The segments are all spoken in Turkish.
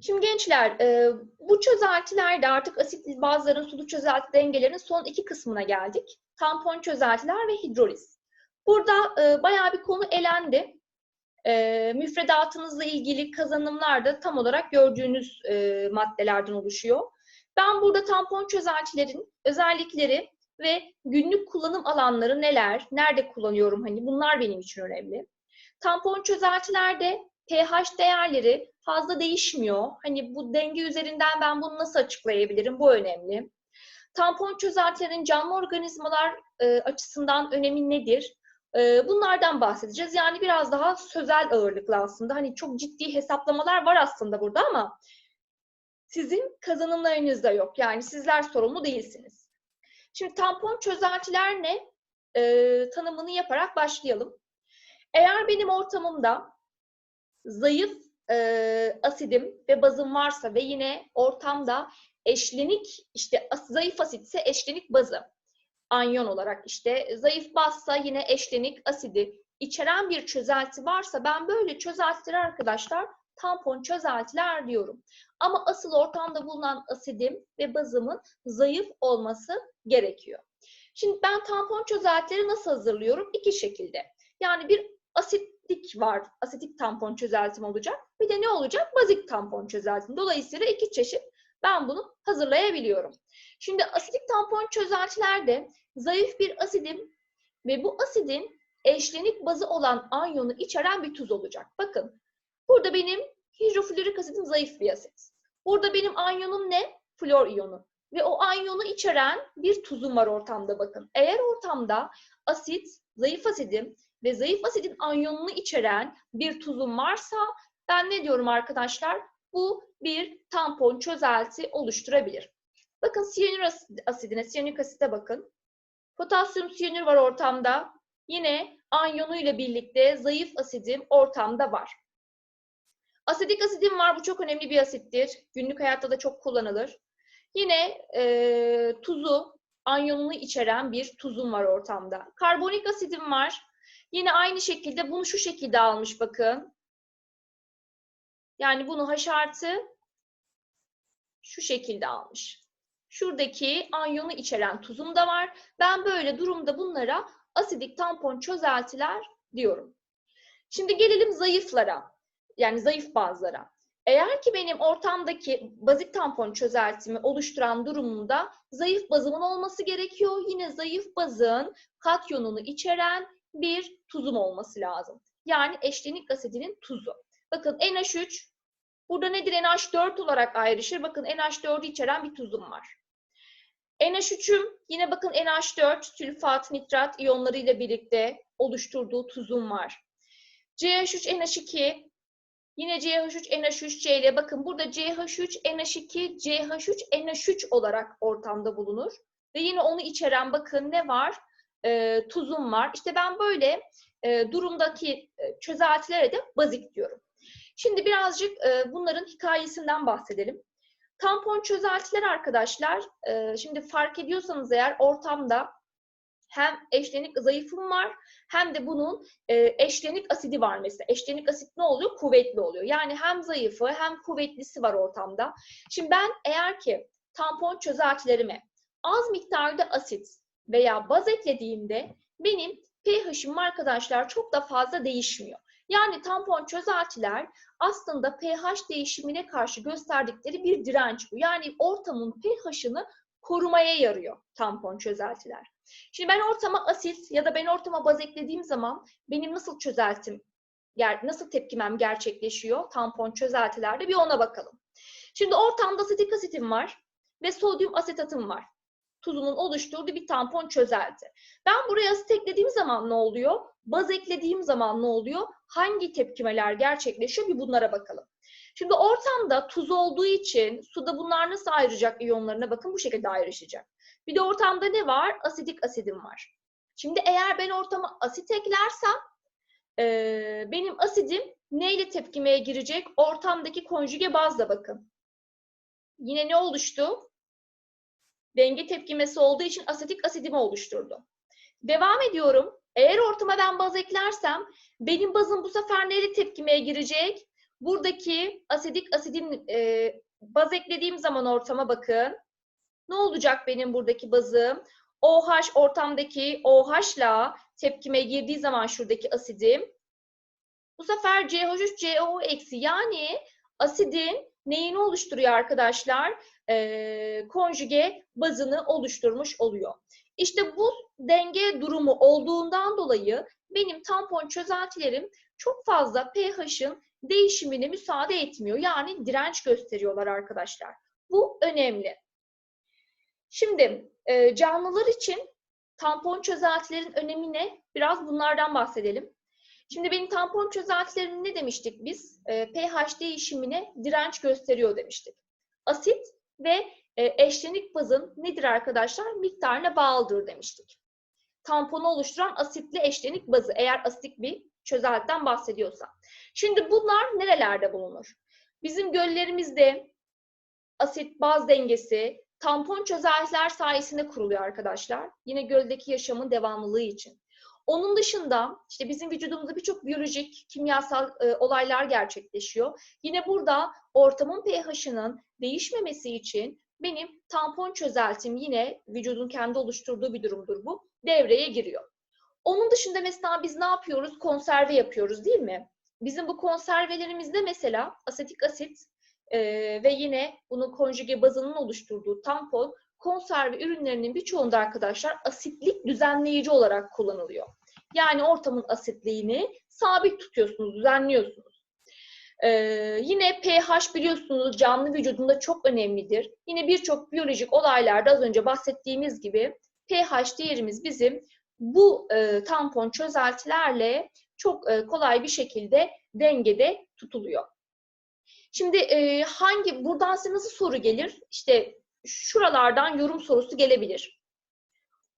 Şimdi gençler, e, bu çözeltilerde artık asitli bazların sulu çözelti dengelerinin son iki kısmına geldik. Tampon çözeltiler ve hidroliz. Burada e, bayağı bir konu elendi. E, müfredatınızla ilgili kazanımlar da tam olarak gördüğünüz e, maddelerden oluşuyor. Ben burada tampon çözeltilerin özellikleri ve günlük kullanım alanları neler, nerede kullanıyorum hani bunlar benim için önemli. Tampon çözeltilerde pH değerleri fazla değişmiyor. Hani bu denge üzerinden ben bunu nasıl açıklayabilirim? Bu önemli. Tampon çözeltilerin canlı organizmalar e, açısından önemi nedir? E, bunlardan bahsedeceğiz. Yani biraz daha sözel ağırlıklı aslında. Hani çok ciddi hesaplamalar var aslında burada ama sizin kazanımlarınızda yok. Yani sizler sorumlu değilsiniz. Şimdi tampon çözeltiler ne? E, tanımını yaparak başlayalım. Eğer benim ortamımda zayıf e, asidim ve bazım varsa ve yine ortamda eşlenik işte zayıf asitse eşlenik bazı anyon olarak işte zayıf bazsa yine eşlenik asidi içeren bir çözelti varsa ben böyle çözeltileri arkadaşlar tampon çözeltiler diyorum. Ama asıl ortamda bulunan asidim ve bazımın zayıf olması gerekiyor. Şimdi ben tampon çözeltileri nasıl hazırlıyorum? İki şekilde. Yani bir asitlik var. Asitik tampon çözeltim olacak. Bir de ne olacak? Bazik tampon çözeltim. Dolayısıyla iki çeşit ben bunu hazırlayabiliyorum. Şimdi asitik tampon çözeltilerde zayıf bir asidim ve bu asidin eşlenik bazı olan anyonu içeren bir tuz olacak. Bakın burada benim hidroflorik asidim zayıf bir asit. Burada benim anyonum ne? Flor iyonu. Ve o anyonu içeren bir tuzum var ortamda bakın. Eğer ortamda asit, zayıf asidim ve zayıf asidin anyonunu içeren bir tuzum varsa ben ne diyorum arkadaşlar? Bu bir tampon çözelti oluşturabilir. Bakın siyanür asidine, siyanürik asite bakın. Potasyum siyanür var ortamda. Yine anyonu ile birlikte zayıf asidim ortamda var. Asidik asidim var. Bu çok önemli bir asittir. Günlük hayatta da çok kullanılır. Yine e, tuzu, anyonunu içeren bir tuzum var ortamda. Karbonik asidim var. Yine aynı şekilde bunu şu şekilde almış bakın. Yani bunu H artı şu şekilde almış. Şuradaki anyonu içeren tuzum da var. Ben böyle durumda bunlara asidik tampon çözeltiler diyorum. Şimdi gelelim zayıflara. Yani zayıf bazlara. Eğer ki benim ortamdaki bazik tampon çözeltimi oluşturan durumunda zayıf bazımın olması gerekiyor. Yine zayıf bazın katyonunu içeren bir tuzum olması lazım. Yani eşlenik asidinin tuzu. Bakın NH3 burada nedir? NH4 olarak ayrışır. Bakın NH4'ü içeren bir tuzum var. NH3'üm yine bakın NH4 sülfat, nitrat iyonlarıyla birlikte oluşturduğu tuzum var. CH3 NH2 yine CH3 NH3 C ile bakın burada CH3 NH2 CH3 NH3 olarak ortamda bulunur. Ve yine onu içeren bakın ne var? E, tuzum var. İşte ben böyle e, durumdaki e, çözeltilere de bazik diyorum. Şimdi birazcık e, bunların hikayesinden bahsedelim. Tampon çözeltiler arkadaşlar, e, şimdi fark ediyorsanız eğer ortamda hem eşlenik zayıfım var hem de bunun e, eşlenik asidi var mesela. Eşlenik asit ne oluyor? Kuvvetli oluyor. Yani hem zayıfı hem kuvvetlisi var ortamda. Şimdi ben eğer ki tampon çözeltilerime az miktarda asit veya baz eklediğimde benim pH'im arkadaşlar çok da fazla değişmiyor. Yani tampon çözeltiler aslında pH değişimine karşı gösterdikleri bir direnç bu. Yani ortamın pH'ını korumaya yarıyor tampon çözeltiler. Şimdi ben ortama asit ya da ben ortama baz eklediğim zaman benim nasıl çözeltim, nasıl tepkimem gerçekleşiyor tampon çözeltilerde bir ona bakalım. Şimdi ortamda asitik asitim var ve sodyum asetatım var tuzunun oluşturduğu bir tampon çözelti. Ben buraya asit eklediğim zaman ne oluyor? Baz eklediğim zaman ne oluyor? Hangi tepkimeler gerçekleşiyor? Bir bunlara bakalım. Şimdi ortamda tuz olduğu için suda bunlar nasıl ayrılacak iyonlarına bakın bu şekilde ayrışacak. Bir de ortamda ne var? Asidik asidim var. Şimdi eğer ben ortama asit eklersem e, benim asidim neyle tepkimeye girecek? Ortamdaki konjüge bazla bakın. Yine ne oluştu? Denge tepkimesi olduğu için asetik asidimi oluşturdu. Devam ediyorum. Eğer ortama ben baz eklersem benim bazım bu sefer neyle tepkimeye girecek? buradaki asidik asidin e, baz eklediğim zaman ortama bakın. Ne olacak benim buradaki bazım? OH ortamdaki OH'la tepkime girdiği zaman şuradaki asidim bu sefer CH3COO eksi yani asidin neyini oluşturuyor arkadaşlar? Ee, konjüge bazını oluşturmuş oluyor. İşte bu denge durumu olduğundan dolayı benim tampon çözeltilerim çok fazla pH'ın değişimine müsaade etmiyor. Yani direnç gösteriyorlar arkadaşlar. Bu önemli. Şimdi e, canlılar için tampon çözeltilerin önemi ne? Biraz bunlardan bahsedelim. Şimdi benim tampon çözeltilerim ne demiştik biz? E, pH değişimine direnç gösteriyor demiştik. Asit ve e, eşlenik bazın nedir arkadaşlar? Miktarına bağlıdır demiştik. Tamponu oluşturan asitli eşlenik bazı eğer asitik bir çözeltiden bahsediyorsa. Şimdi bunlar nerelerde bulunur? Bizim göllerimizde asit baz dengesi tampon çözeltiler sayesinde kuruluyor arkadaşlar. Yine göldeki yaşamın devamlılığı için. Onun dışında işte bizim vücudumuzda birçok biyolojik, kimyasal e, olaylar gerçekleşiyor. Yine burada ortamın pH'ının değişmemesi için benim tampon çözeltim yine vücudun kendi oluşturduğu bir durumdur bu. Devreye giriyor. Onun dışında mesela biz ne yapıyoruz? Konserve yapıyoruz değil mi? Bizim bu konservelerimizde mesela asetik asit e, ve yine bunun konjüge bazının oluşturduğu tampon konserve ürünlerinin birçoğunda arkadaşlar asitlik düzenleyici olarak kullanılıyor. Yani ortamın asitliğini sabit tutuyorsunuz, düzenliyorsunuz. Ee, yine pH biliyorsunuz canlı vücudunda çok önemlidir. Yine birçok biyolojik olaylarda az önce bahsettiğimiz gibi pH değerimiz bizim bu e, tampon çözeltilerle çok e, kolay bir şekilde dengede tutuluyor. Şimdi e, hangi buradan size nasıl soru gelir? İşte şuralardan yorum sorusu gelebilir.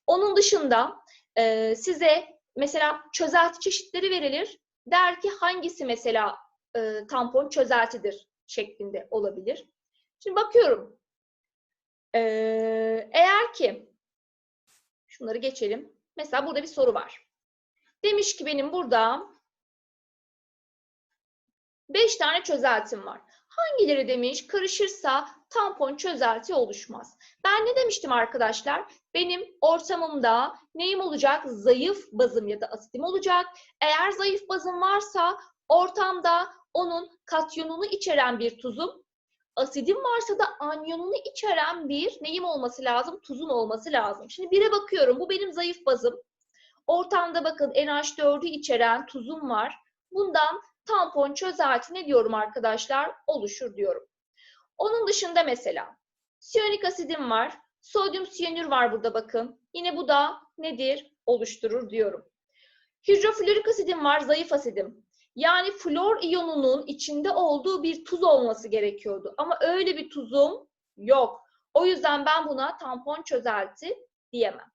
Onun dışında e, size mesela çözelti çeşitleri verilir. Der ki hangisi mesela e, tampon çözeltidir şeklinde olabilir. Şimdi bakıyorum. E, eğer ki şunları geçelim. Mesela burada bir soru var. Demiş ki benim burada 5 tane çözeltim var. Hangileri demiş karışırsa tampon çözelti oluşmaz. Ben ne demiştim arkadaşlar? Benim ortamımda neyim olacak? Zayıf bazım ya da asitim olacak. Eğer zayıf bazım varsa ortamda onun katyonunu içeren bir tuzum, asidim varsa da anyonunu içeren bir neyim olması lazım? Tuzum olması lazım. Şimdi bire bakıyorum. Bu benim zayıf bazım. Ortamda bakın NH4'ü içeren tuzum var. Bundan tampon çözelti ne diyorum arkadaşlar? Oluşur diyorum. Onun dışında mesela siyonik asidim var. Sodyum siyanür var burada bakın. Yine bu da nedir? Oluşturur diyorum. Hidroflorik asidim var, zayıf asidim. Yani flor iyonunun içinde olduğu bir tuz olması gerekiyordu. Ama öyle bir tuzum yok. O yüzden ben buna tampon çözelti diyemem.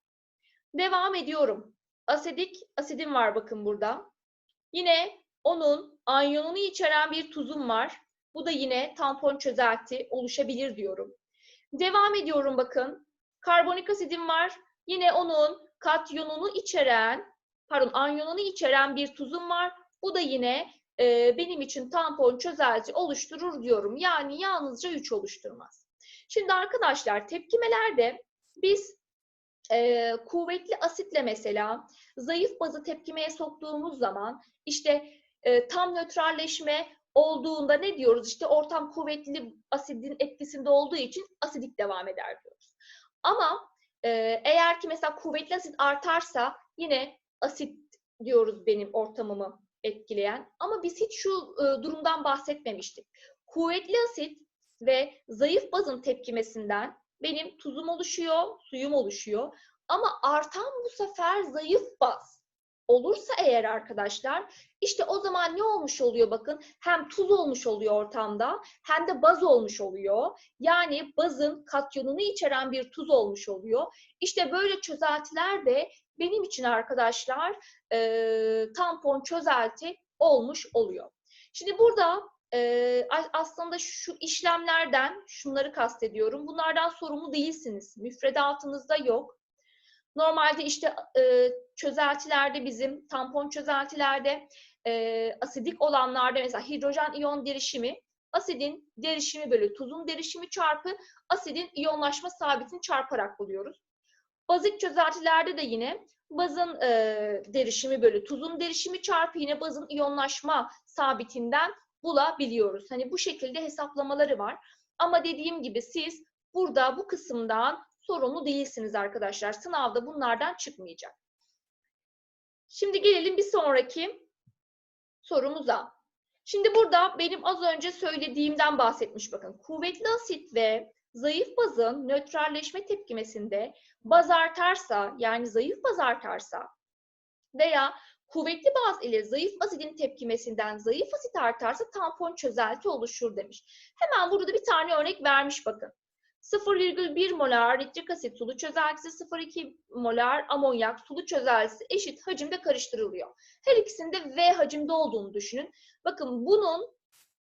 Devam ediyorum. Asidik asidim var bakın burada. Yine onun anyonunu içeren bir tuzum var. Bu da yine tampon çözelti oluşabilir diyorum. Devam ediyorum bakın. Karbonik asidim var. Yine onun katyonunu içeren, pardon anyonunu içeren bir tuzum var. Bu da yine e, benim için tampon çözelti oluşturur diyorum. Yani yalnızca 3 oluşturmaz. Şimdi arkadaşlar tepkimelerde biz e, kuvvetli asitle mesela zayıf bazı tepkimeye soktuğumuz zaman işte e, tam nötralleşme olduğunda ne diyoruz? İşte ortam kuvvetli asidin etkisinde olduğu için asidik devam eder diyoruz. Ama e, eğer ki mesela kuvvetli asit artarsa yine asit diyoruz benim ortamımı etkileyen. Ama biz hiç şu e, durumdan bahsetmemiştik. Kuvvetli asit ve zayıf bazın tepkimesinden benim tuzum oluşuyor, suyum oluşuyor. Ama artan bu sefer zayıf baz olursa eğer arkadaşlar işte o zaman ne olmuş oluyor bakın hem tuz olmuş oluyor ortamda hem de baz olmuş oluyor. Yani bazın katyonunu içeren bir tuz olmuş oluyor. İşte böyle çözeltiler de benim için arkadaşlar e, tampon çözelti olmuş oluyor. Şimdi burada e, aslında şu işlemlerden şunları kastediyorum. Bunlardan sorumlu değilsiniz. Müfredatınızda yok. Normalde işte e, çözeltilerde bizim tampon çözeltilerde e, asidik olanlarda mesela hidrojen iyon derişimi asidin derişimi bölü tuzun derişimi çarpı asidin iyonlaşma sabitini çarparak buluyoruz. Bazik çözeltilerde de yine bazın e, derişimi bölü tuzun derişimi çarpı yine bazın iyonlaşma sabitinden bulabiliyoruz. Hani bu şekilde hesaplamaları var. Ama dediğim gibi siz burada bu kısımdan sorumlu değilsiniz arkadaşlar. Sınavda bunlardan çıkmayacak. Şimdi gelelim bir sonraki sorumuza. Şimdi burada benim az önce söylediğimden bahsetmiş bakın. Kuvvetli asit ve zayıf bazın nötralleşme tepkimesinde baz artarsa yani zayıf baz artarsa veya kuvvetli baz ile zayıf asidin tepkimesinden zayıf asit artarsa tampon çözelti oluşur demiş. Hemen burada da bir tane örnek vermiş bakın. 0,1 molar nitrik asit sulu çözeltisi 0,2 molar amonyak sulu çözeltisi eşit hacimde karıştırılıyor. Her ikisinde V hacimde olduğunu düşünün. Bakın bunun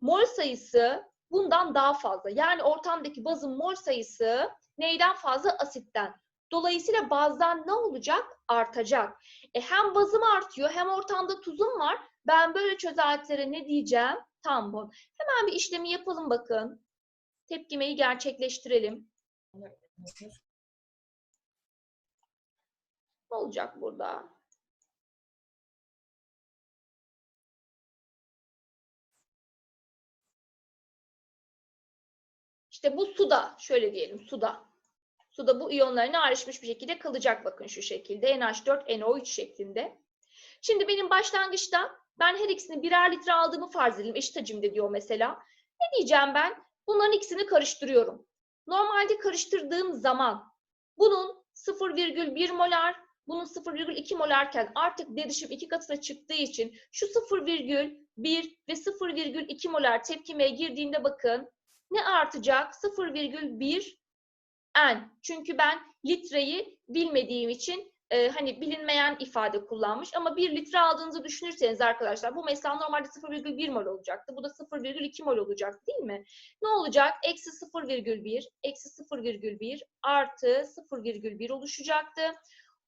mol sayısı bundan daha fazla. Yani ortamdaki bazın mol sayısı neyden fazla? Asitten. Dolayısıyla bazdan ne olacak? Artacak. E hem bazım artıyor hem ortamda tuzum var. Ben böyle çözeltilere ne diyeceğim? Tampon. Hemen bir işlemi yapalım bakın. Tepkimeyi gerçekleştirelim. Ne olacak burada? İşte bu suda, şöyle diyelim suda. Suda bu iyonların ayrışmış bir şekilde kalacak bakın şu şekilde. NH4, NO3 şeklinde. Şimdi benim başlangıçta ben her ikisini birer litre aldığımı farz edelim. Eşit hacimde diyor mesela. Ne diyeceğim ben? Bunların ikisini karıştırıyorum. Normalde karıştırdığım zaman bunun 0,1 molar, bunun 0,2 molarken artık derişim iki katına çıktığı için şu 0,1 ve 0,2 molar tepkimeye girdiğinde bakın ne artacak? 0,1 N. Çünkü ben litreyi bilmediğim için e, hani bilinmeyen ifade kullanmış. Ama 1 litre aldığınızı düşünürseniz arkadaşlar bu mesela normalde 0,1 mol olacaktı. Bu da 0,2 mol olacak değil mi? Ne olacak? Eksi 0,1, eksi 0,1 artı 0,1 oluşacaktı.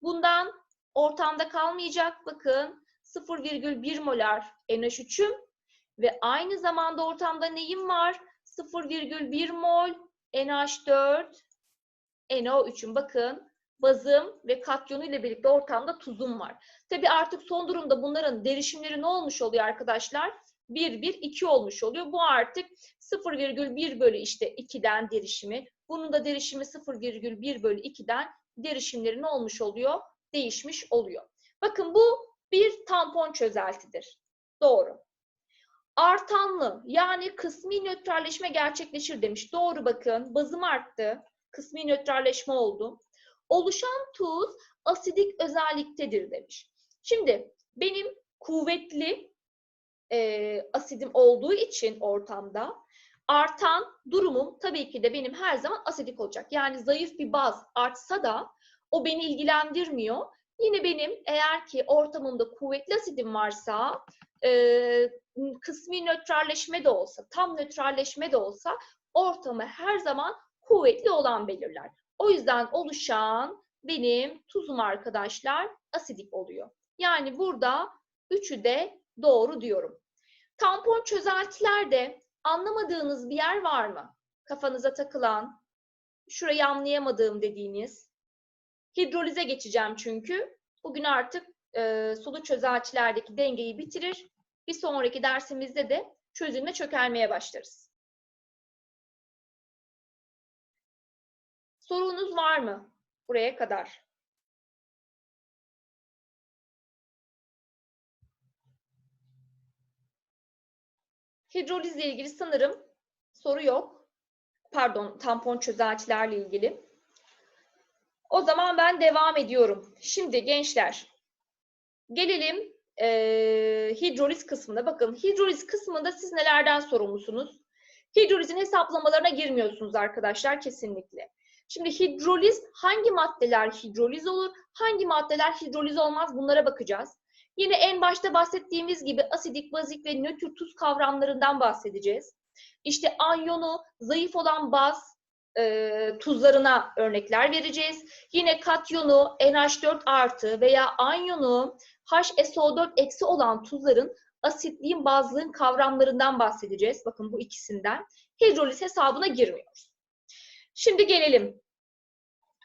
Bundan ortamda kalmayacak. Bakın 0,1 molar NH3'üm ve aynı zamanda ortamda neyim var? 0,1 mol NH4 NO3'ün bakın bazım ve katyonu ile birlikte ortamda tuzum var. Tabi artık son durumda bunların derişimleri ne olmuş oluyor arkadaşlar? 1, 1, 2 olmuş oluyor. Bu artık 0,1 bölü işte 2'den derişimi. Bunun da derişimi 0,1 bölü 2'den derişimleri ne olmuş oluyor? Değişmiş oluyor. Bakın bu bir tampon çözeltidir. Doğru. Artanlı yani kısmi nötralleşme gerçekleşir demiş. Doğru bakın. Bazım arttı. Kısmi nötralleşme oldu. Oluşan tuz asidik özelliktedir demiş. Şimdi benim kuvvetli e, asidim olduğu için ortamda artan durumum tabii ki de benim her zaman asidik olacak. Yani zayıf bir baz artsa da o beni ilgilendirmiyor. Yine benim eğer ki ortamımda kuvvetli asidim varsa e, kısmi nötralleşme de olsa, tam nötralleşme de olsa ortamı her zaman kuvvetli olan belirler. O yüzden oluşan benim tuzum arkadaşlar asidik oluyor. Yani burada üçü de doğru diyorum. Tampon çözeltilerde anlamadığınız bir yer var mı? Kafanıza takılan, şurayı anlayamadığım dediğiniz. Hidrolize geçeceğim çünkü. Bugün artık e, sulu çözeltilerdeki dengeyi bitirir. Bir sonraki dersimizde de çözülme çökelmeye başlarız. Sorunuz var mı buraya kadar? Hidrolizle ilgili sanırım soru yok. Pardon, tampon çözeltilerle ilgili. O zaman ben devam ediyorum. Şimdi gençler, gelelim e, hidroliz kısmına. Bakın hidroliz kısmında siz nelerden sorumlusunuz? Hidrolizin hesaplamalarına girmiyorsunuz arkadaşlar kesinlikle. Şimdi hidroliz hangi maddeler hidroliz olur, hangi maddeler hidroliz olmaz bunlara bakacağız. Yine en başta bahsettiğimiz gibi asidik, bazik ve nötr tuz kavramlarından bahsedeceğiz. İşte anyonu zayıf olan baz e, tuzlarına örnekler vereceğiz. Yine katyonu NH4 artı veya anyonu HSO4 eksi olan tuzların asitliğin, bazlığın kavramlarından bahsedeceğiz. Bakın bu ikisinden. Hidroliz hesabına girmiyoruz. Şimdi gelelim.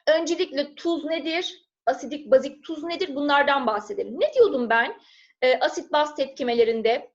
Öncelikle tuz nedir? Asidik, bazik tuz nedir? Bunlardan bahsedelim. Ne diyordum ben? E, asit baz tepkimelerinde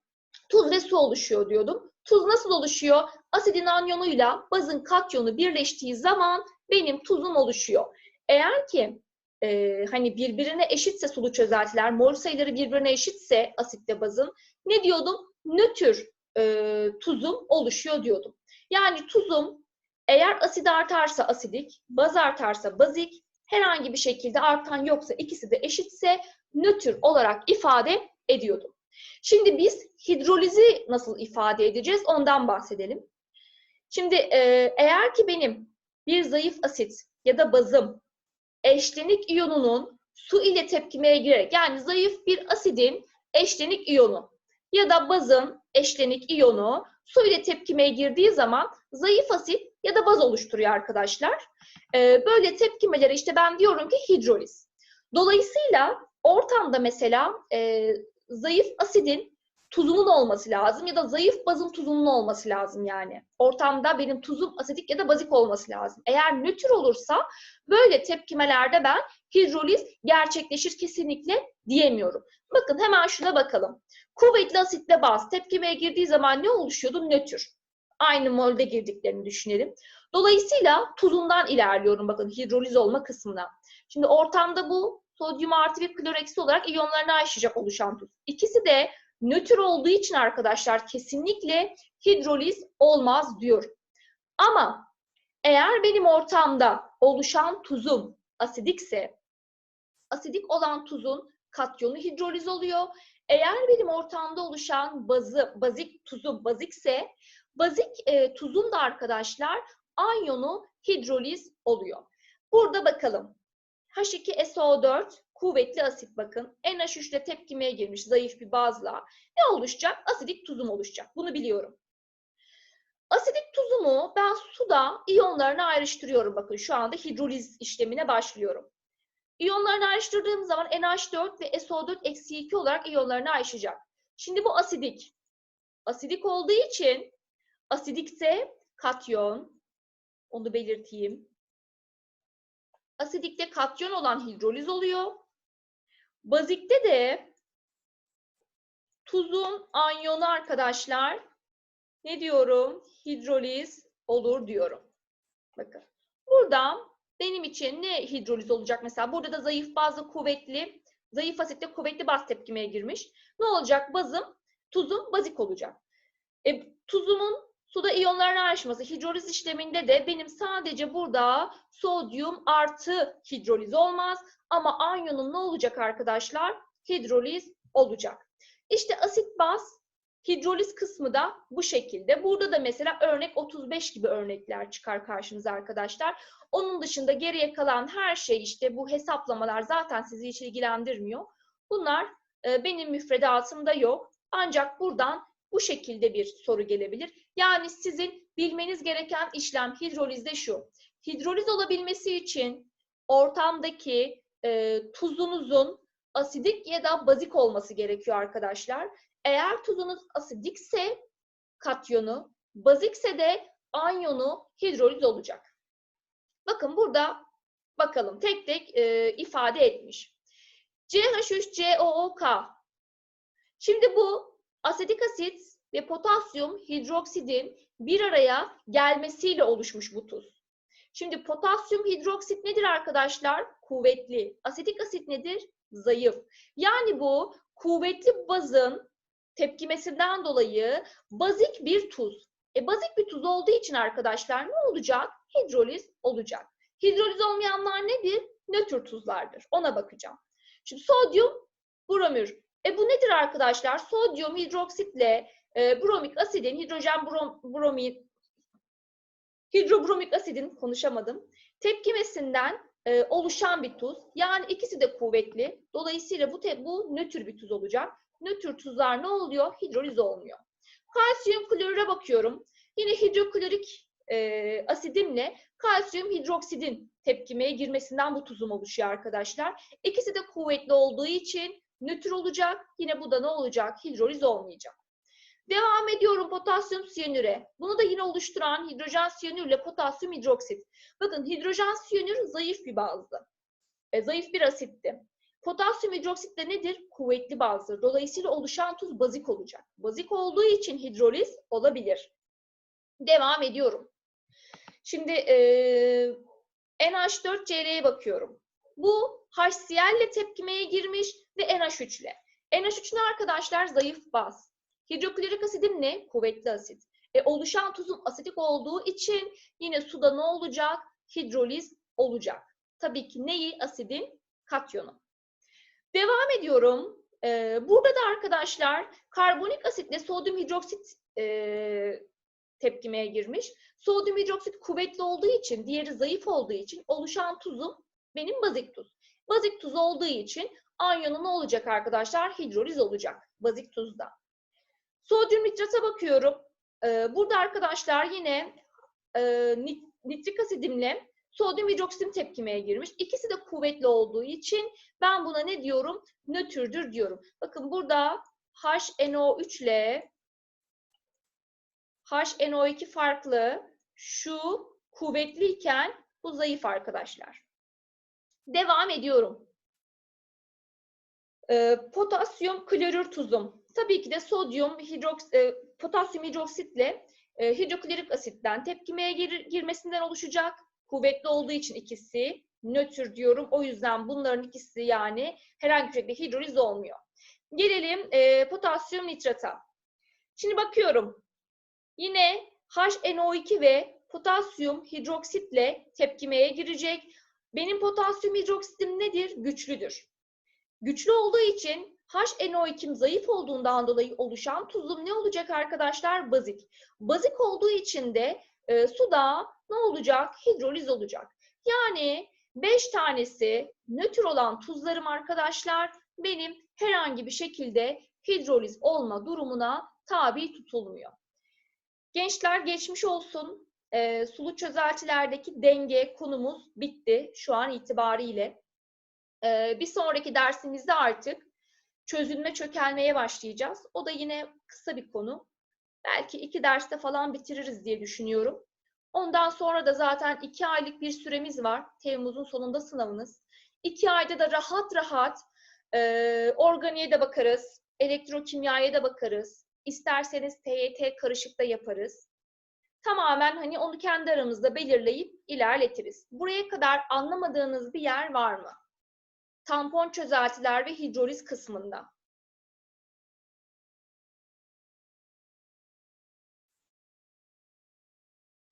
tuz ve su oluşuyor diyordum. Tuz nasıl oluşuyor? Asidin anyonuyla bazın katyonu birleştiği zaman benim tuzum oluşuyor. Eğer ki e, hani birbirine eşitse sulu çözeltiler, mol sayıları birbirine eşitse asitle bazın ne diyordum? Nötr e, tuzum oluşuyor diyordum. Yani tuzum eğer asit artarsa asidik, baz artarsa bazik, herhangi bir şekilde artan yoksa ikisi de eşitse nötr olarak ifade ediyordum. Şimdi biz hidrolizi nasıl ifade edeceğiz ondan bahsedelim. Şimdi e, eğer ki benim bir zayıf asit ya da bazım eşlenik iyonunun su ile tepkimeye girerek yani zayıf bir asidin eşlenik iyonu ya da bazın eşlenik iyonu su ile tepkimeye girdiği zaman zayıf asit ya da baz oluşturuyor arkadaşlar. Ee, böyle tepkimeleri işte ben diyorum ki hidroliz. Dolayısıyla ortamda mesela e, zayıf asidin tuzunun olması lazım ya da zayıf bazın tuzunun olması lazım yani. Ortamda benim tuzum asidik ya da bazik olması lazım. Eğer nötr olursa böyle tepkimelerde ben hidroliz gerçekleşir kesinlikle diyemiyorum. Bakın hemen şuna bakalım. Kuvvetli asitle baz tepkimeye girdiği zaman ne oluşuyordu? Nötr. Aynı molde girdiklerini düşünelim. Dolayısıyla tuzundan ilerliyorum bakın hidroliz olma kısmına. Şimdi ortamda bu sodyum artı ve klor eksi olarak iyonlarını ayrışacak oluşan tuz. İkisi de nötr olduğu için arkadaşlar kesinlikle hidroliz olmaz diyor. Ama eğer benim ortamda oluşan tuzum asidikse, asidik olan tuzun katyonu hidroliz oluyor. Eğer benim ortamda oluşan bazı, bazik tuzum bazikse, bazik e, tuzun da arkadaşlar anyonu hidroliz oluyor. Burada bakalım. H2SO4 kuvvetli asit bakın. NH3 ile tepkimeye girmiş zayıf bir bazla. Ne oluşacak? Asidik tuzum oluşacak. Bunu biliyorum. Asidik tuzumu ben suda iyonlarını ayrıştırıyorum. Bakın şu anda hidroliz işlemine başlıyorum. İyonlarını ayrıştırdığım zaman NH4 ve SO4-2 olarak iyonlarını ayrışacak. Şimdi bu asidik. Asidik olduğu için asidikte katyon, onu belirteyim. Asidikte katyon olan hidroliz oluyor. Bazikte de tuzun anyonu arkadaşlar ne diyorum? Hidroliz olur diyorum. Bakın. Burada benim için ne hidroliz olacak mesela? Burada da zayıf bazlı kuvvetli, zayıf asitte kuvvetli baz tepkimeye girmiş. Ne olacak? Bazım, tuzum bazik olacak. E, tuzumun suda iyonlarına ayrışması hidroliz işleminde de benim sadece burada sodyum artı hidroliz olmaz. Ama anyonun ne olacak arkadaşlar? Hidroliz olacak. İşte asit baz hidroliz kısmı da bu şekilde. Burada da mesela örnek 35 gibi örnekler çıkar karşınıza arkadaşlar. Onun dışında geriye kalan her şey işte bu hesaplamalar zaten sizi hiç ilgilendirmiyor. Bunlar e, benim müfredatımda yok. Ancak buradan bu şekilde bir soru gelebilir. Yani sizin bilmeniz gereken işlem hidrolizde şu. Hidroliz olabilmesi için ortamdaki e, tuzunuzun asidik ya da bazik olması gerekiyor arkadaşlar. Eğer tuzunuz asidikse katyonu, bazikse de anyonu hidroliz olacak. Bakın burada bakalım tek tek e, ifade etmiş. CH3COOK. Şimdi bu asetik asit ve potasyum hidroksidin bir araya gelmesiyle oluşmuş bu tuz. Şimdi potasyum hidroksit nedir arkadaşlar? Kuvvetli. Asetik asit nedir? Zayıf. Yani bu kuvvetli bazın tepkimesinden dolayı bazik bir tuz. E bazik bir tuz olduğu için arkadaşlar ne olacak? Hidroliz olacak. Hidroliz olmayanlar nedir? Nötr tuzlardır. Ona bakacağım. Şimdi sodyum bromür. E bu nedir arkadaşlar? Sodyum hidroksitle e, bromik asidin, hidrojen brom, bromin, hidrobromik asidin konuşamadım. Tepkimesinden e, oluşan bir tuz. Yani ikisi de kuvvetli. Dolayısıyla bu, te, bu nötr bir tuz olacak. Nötr tuzlar ne oluyor? Hidroliz olmuyor. Kalsiyum klorüre bakıyorum. Yine hidroklorik e, asidimle kalsiyum hidroksidin tepkimeye girmesinden bu tuzum oluşuyor arkadaşlar. İkisi de kuvvetli olduğu için nötr olacak. Yine bu da ne olacak? Hidroliz olmayacak. Devam ediyorum potasyum siyanüre. Bunu da yine oluşturan hidrojen siyanürle potasyum hidroksit. Bakın hidrojen siyanür zayıf bir bazdı. E, zayıf bir asitti. Potasyum hidroksit de nedir? Kuvvetli bazdır. Dolayısıyla oluşan tuz bazik olacak. Bazik olduğu için hidroliz olabilir. Devam ediyorum. Şimdi e, NH4Cl'ye bakıyorum. Bu HCl ile tepkimeye girmiş ve NH3 ile. NH3 ne arkadaşlar? Zayıf baz. Hidroklorik asidin ne? Kuvvetli asit. E, oluşan tuzun asitik olduğu için yine suda ne olacak? Hidroliz olacak. Tabii ki neyi? Asidin katyonu. Devam ediyorum. Ee, burada da arkadaşlar karbonik asitle sodyum hidroksit e, tepkimeye girmiş. Sodyum hidroksit kuvvetli olduğu için, diğeri zayıf olduğu için oluşan tuzum benim bazik tuz. Bazik tuz olduğu için anyonu ne olacak arkadaşlar? Hidroliz olacak bazik tuzda. Sodyum nitrata bakıyorum. Ee, burada arkadaşlar yine e, nitrik asidimle sodyum hidroksitin tepkimeye girmiş. İkisi de kuvvetli olduğu için ben buna ne diyorum? Nötrdür diyorum. Bakın burada HNO3 ile HNO2 farklı. Şu kuvvetliyken bu zayıf arkadaşlar. Devam ediyorum. Ee, potasyum klorür tuzum. Tabii ki de sodyum hidroks e, potasyum hidroksitle e, hidroklorik asitten tepkimeye gir girmesinden oluşacak. Kuvvetli olduğu için ikisi nötr diyorum. O yüzden bunların ikisi yani herhangi bir şekilde hidroliz olmuyor. Gelelim e, potasyum nitrata. Şimdi bakıyorum. Yine HNO2 ve potasyum hidroksitle tepkimeye girecek. Benim potasyum hidroksitim nedir? Güçlüdür. Güçlü olduğu için HNO2'm zayıf olduğundan dolayı oluşan tuzum ne olacak arkadaşlar? Bazik. Bazik olduğu için de e, suda ne olacak? Hidroliz olacak. Yani 5 tanesi nötr olan tuzlarım arkadaşlar benim herhangi bir şekilde hidroliz olma durumuna tabi tutulmuyor. Gençler geçmiş olsun. E, sulu çözeltilerdeki denge konumuz bitti şu an itibariyle. E, bir sonraki dersimizde artık çözülme çökelmeye başlayacağız. O da yine kısa bir konu. Belki iki derste falan bitiririz diye düşünüyorum. Ondan sonra da zaten iki aylık bir süremiz var. Temmuz'un sonunda sınavınız. İki ayda da rahat rahat e, organiğe de bakarız, elektrokimyaya da bakarız. İsterseniz TYT karışıkta yaparız. Tamamen hani onu kendi aramızda belirleyip ilerletiriz. Buraya kadar anlamadığınız bir yer var mı? Tampon çözeltiler ve hidroliz kısmında.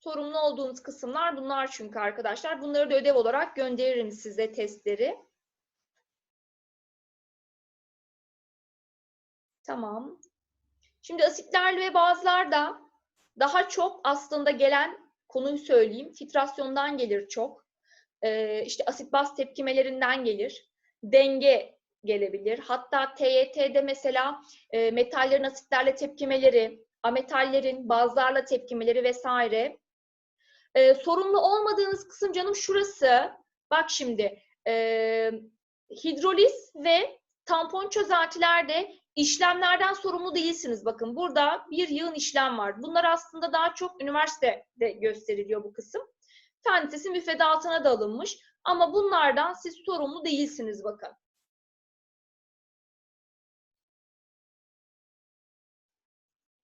sorumlu olduğunuz kısımlar bunlar çünkü arkadaşlar. Bunları da ödev olarak gönderirim size testleri. Tamam. Şimdi asitler ve bazılarda daha çok aslında gelen konuyu söyleyeyim. Titrasyondan gelir çok. Ee, işte asit baz tepkimelerinden gelir. Denge gelebilir. Hatta TYT'de mesela e, metallerin asitlerle tepkimeleri, ametallerin bazlarla tepkimeleri vesaire e, sorumlu olmadığınız kısım canım şurası. Bak şimdi e, hidroliz ve tampon çözeltilerde işlemlerden sorumlu değilsiniz. Bakın burada bir yığın işlem var. Bunlar aslında daha çok üniversitede gösteriliyor bu kısım. Fen lisesi müfredatına da alınmış. Ama bunlardan siz sorumlu değilsiniz bakın.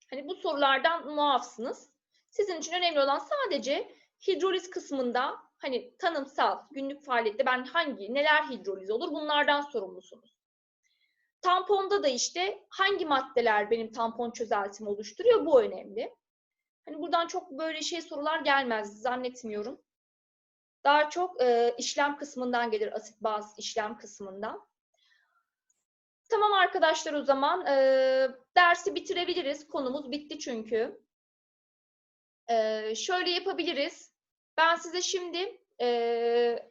Hani bu sorulardan muafsınız. Sizin için önemli olan sadece hidroliz kısmında hani tanımsal günlük faaliyette ben hangi neler hidroliz olur bunlardan sorumlusunuz. Tamponda da işte hangi maddeler benim tampon çözeltimi oluşturuyor bu önemli. Hani buradan çok böyle şey sorular gelmez zannetmiyorum. Daha çok e, işlem kısmından gelir asit baz işlem kısmından. Tamam arkadaşlar o zaman e, dersi bitirebiliriz. Konumuz bitti çünkü. Ee, şöyle yapabiliriz. Ben size şimdi e,